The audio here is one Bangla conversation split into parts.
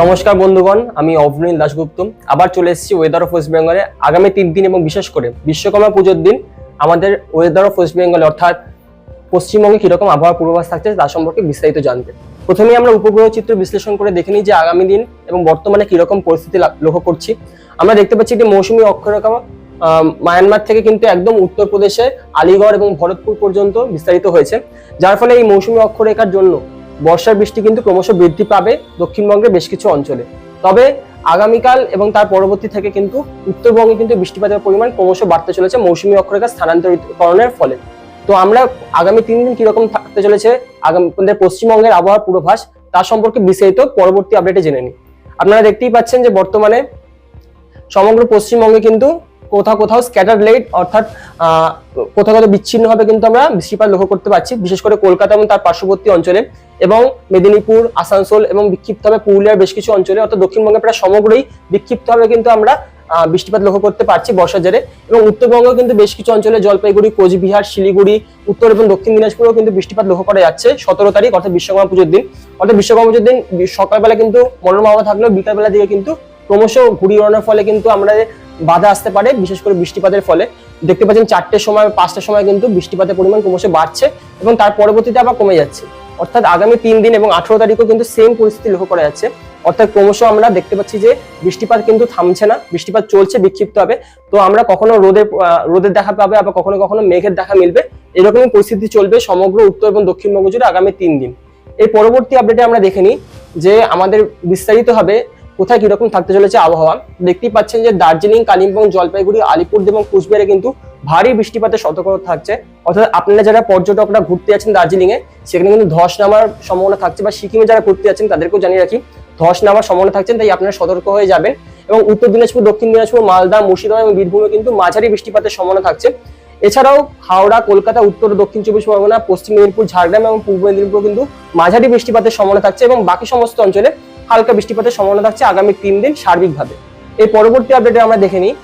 নমস্কার বন্ধুগণ, আমি অভনীল দাশগুপ্ত। আবার চলে এসেছি ওয়েদার অফ ওয়েস্ট বেঙ্গলে আগামী তিন দিন এবং বিশেষ করে বিশ্বকর্মা পুজোর দিন, আমাদের ওয়েদার অফ ওয়েস্ট বেঙ্গল অর্থাৎ পশ্চিমবঙ্গে কীরকম আবহাওয়া পূর্বাভাস থাকছে তার সম্পর্কে বিস্তারিত জানতে। প্রথমেই আমরা উপগ্রহ চিত্র বিশ্লেষণ করে দেখে নিই যে আগামী দিন এবং বর্তমানে কীরকম পরিস্থিতি লক্ষ্য করছি। আমরা দেখতে পাচ্ছি একটি মৌসুমী অক্ষরেখা মায়ানমার থেকে কিন্তু একদম উত্তরপ্রদেশে আলিগড় এবং ভরতপুর পর্যন্ত বিস্তারিত হয়েছে। যার ফলে এই মৌসুমী অক্ষরেখার জন্য বর্ষার বৃষ্টি কিন্তু ক্রমশ বৃদ্ধি পাবে দক্ষিণবঙ্গের বেশ কিছু অঞ্চলে। তবে আগামীকাল এবং তার পরবর্তী থেকে কিন্তু উত্তরবঙ্গে কিন্তু বৃষ্টিপাতের পরিমাণ ক্রমশ বাড়তে চলেছে মৌসুমী অক্ষরেখা স্থানান্তরিতকরণের ফলে। তো আমরা আগামী তিন দিন কীরকম থাকতে চলেছে, আগামী পশ্চিমবঙ্গের আবহাওয়ার পূর্বাভাস তার সম্পর্কে বিস্তারিত পরবর্তী আপডেটে জেনে নিই। আপনারা দেখতেই পাচ্ছেন যে বর্তমানে সমগ্র পশ্চিমবঙ্গে কিন্তু কোথাও কোথাও স্ক্যাটার লাইট অর্থাৎ কোথাও কোথাও বিচ্ছিন্নভাবে কিন্তু আমরা বৃষ্টিপাত লক্ষ্য করতে পারছি। বিশেষ করে কলকাতা এবং তার পার্শ্ববর্তী অঞ্চলে এবং মেদিনীপুর, আসানসোল এবং বিক্ষিপ্তভাবে পুরুলিয়ার বেশ কিছু অঞ্চলে, অর্থাৎ দক্ষিণবঙ্গে প্রায় সমগ্রই বিক্ষিপ্তভাবে কিন্তু আমরা বৃষ্টিপাত লক্ষ্য করতে পারছি বর্ষার জেরে এবং উত্তরবঙ্গেও কিন্তু বেশ কিছু অঞ্চলে জলপাইগুড়ি, কোচবিহার, শিলিগুড়ি, উত্তর এবং দক্ষিণ দিনাজপুরেও কিন্তু বৃষ্টিপাত লক্ষ্য করা যাচ্ছে সতেরো তারিখ, অর্থাৎ বিশ্বকর্মা পুজোর দিন। অর্থাৎ বিশ্বকর্মা পুজোর দিন সকালবেলা কিন্তু মনোরম আবহাওয়া থাকলেও বিকালবেলা দিকে কিন্তু ক্রমশ ঘুড়ি ওড়ানোর ফলে কিন্তু আমরা বাধা আসতে পারে, বিশেষ করে বৃষ্টিপাতের ফলে। দেখতে পাচ্ছেন চারটের সময় পাঁচটার সময় কিন্তু বৃষ্টিপাতের পরিমাণ ক্রমশ বাড়ছে এবং তার পরবর্তীতে আবার কমে যাচ্ছে। অর্থাৎ আগামী তিন দিন এবং আঠারো তারিখও কিন্তু সেম পরিস্থিতি লক্ষ্য করা যাচ্ছে। অর্থাৎ ক্রমশ আমরা দেখতে পাচ্ছি যে বৃষ্টিপাত কিন্তু থামছে না, বৃষ্টিপাত চলছে, বিক্ষিপ্ত হবে। তো আমরা কখনো রোদের রোদের দেখা পাবে আবার কখনো কখনো মেঘের দেখা মিলবে। এরকমই পরিস্থিতি চলবে সমগ্র উত্তর এবং দক্ষিণবঙ্গ জুড়ে আগামী তিন দিন। এর পরবর্তী আপডেটে আমরা দেখে নিই যে আমাদের বিস্তারিত হবে কোথায় কীরকম থাকতে চলেছে আবহাওয়া? দেখতেই পাচ্ছেন যে দার্জিলিং, কালিম্পং, জলপাইগুড়ি আলিপুর এবং কুচবিহারে কিন্তু ভারী বৃষ্টিপাতের সতর্কতা থাকছে। অর্থাৎ আপনারা যারা পর্যটকরা ঘুরতে যাচ্ছেন দার্জিলিং এ সেখানে কিন্তু ধস নামার সম্ভাবনা থাকছে বা সিকিমে যারা ঘুরতে যাচ্ছেন তাদেরকেও জানিয়ে রাখি, ধস নামার সম্ভাবনা থাকছেন তাই আপনারা সতর্ক হয়ে যাবেন। এবং উত্তর দিনাজপুর, দক্ষিণ দিনাজপুর, মালদা, মুর্শিদাবাদ এবং বীরভূমে কিন্তু মাঝারি বৃষ্টিপাতের সম্ভাবনা থাকছে। এছাড়াও হাওড়া, কলকাতা, উত্তর ও দক্ষিণ চব্বিশ পরগনা, পশ্চিম মেদিনীপুর, ঝাড়গ্রাম এবং পূর্ব মেদিনীপুর কিন্তু মাঝারি বৃষ্টিপাতের সম্ভাবনা থাকছে এবং বাকি সমস্ত অঞ্চলে হালকা বৃষ্টিপাতের সম্ভাবনা থাকছে আগামী তিন দিন সার্বিকভাবে। এই পরবর্তী আপডেটে আমরা দেখে নিই।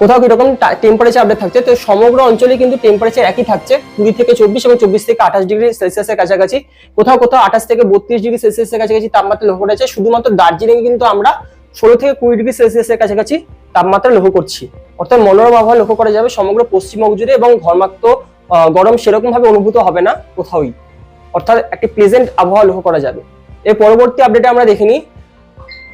কোথাও কীরকম টেম্পারেচার আপডেট থাকছে, তো সমগ্র অঞ্চলে কিন্তু টেম্পারেচার একই থাকছে, কুড়ি থেকে চব্বিশ এবং চব্বিশ থেকে আঠাশ ডিগ্রি সেলসিয়াসের কাছাকাছি। কোথাও কোথাও আঠাশ থেকে বত্রিশ ডিগ্রি সেলসিয়াসের কাছাকাছি তাপমাত্রা লক্ষ্য করা যাচ্ছে। শুধুমাত্র দার্জিলিং কিন্তু আমরা ষোলো থেকে কুড়ি ডিগ্রি সেলসিয়াসের কাছাকাছি তাপমাত্রা লক্ষ্য করছি। অর্থাৎ মনোরম আবহাওয়া লক্ষ্য করা যাবে সমগ্র পশ্চিমবঙ্গ জুড়ে এবং ঘর্মাক্ত গরম সেরকম ভাবে অনুভূত হবে না কোথাওই। অর্থাৎ একটি প্লেজেন্ট আবহাওয়া লক্ষ্য করা যাবে। এর পরবর্তী আপডেটে আমরা দেখে নিই।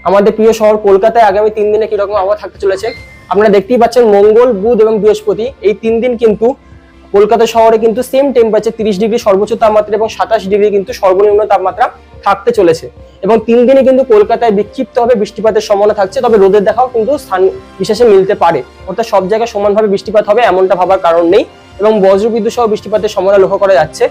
আমাদের প্রিয় শহর কলকাতায় আগামী তিন দিনে কীরকম আবহাওয়া থাকতে চলেছে। আপনারা দেখতেই পাচ্ছেন মঙ্গল, বুধ এবং বৃহস্পতি। এই তিন দিন কিন্তু কলকাতা শহরে কিন্তু সেম টেম্পারেচার তিরিশ ডিগ্রি সর্বোচ্চ তাপমাত্রা এবং সাতাশ ডিগ্রি কিন্তু সর্বনিম্ন তাপমাত্রা থাকতে চলেছে। এবং তিন দিনে কিন্তু কলকাতায় বিক্ষিপ্ত হবে বৃষ্টিপাতের সম্ভাবনা থাকছে, তবে রোদের দেখাও কিন্তু স্থান বিশেষে মিলতে পারে। অর্থাৎ সব জায়গায় সমানভাবে বৃষ্টিপাত হবে এমনটা ভাবার কারণ নেই। এবং বজ্রবিদ্যুৎ সহ বৃষ্টিপাতের সম্ভাবনা লক্ষ্য করা যাচ্ছে।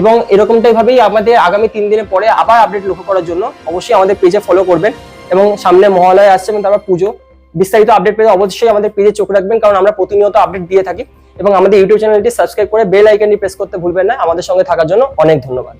এবং এরকমটাই ভাবেই আমাদের আগামী তিন দিনের পরে আবার আপডেট লক্ষ্য করার জন্য অবশ্যই আমাদের পেজে ফলো করবেন এবং সামনে মহালয় আসছে এবং তারপর পুজো। বিস্তারিত আপডেট পেতে অবশ্যই আমাদের পেজে চোখ রাখবেন কারণ আমরা প্রতিনিয়ত আপডেট দিয়ে থাকি এবং আমাদের ইউটিউব চ্যানেলটি সাবস্ক্রাইব করে বেল আইকনটি প্রেস করতে ভুলবেন না। আমাদের সঙ্গে থাকার জন্য অনেক ধন্যবাদ।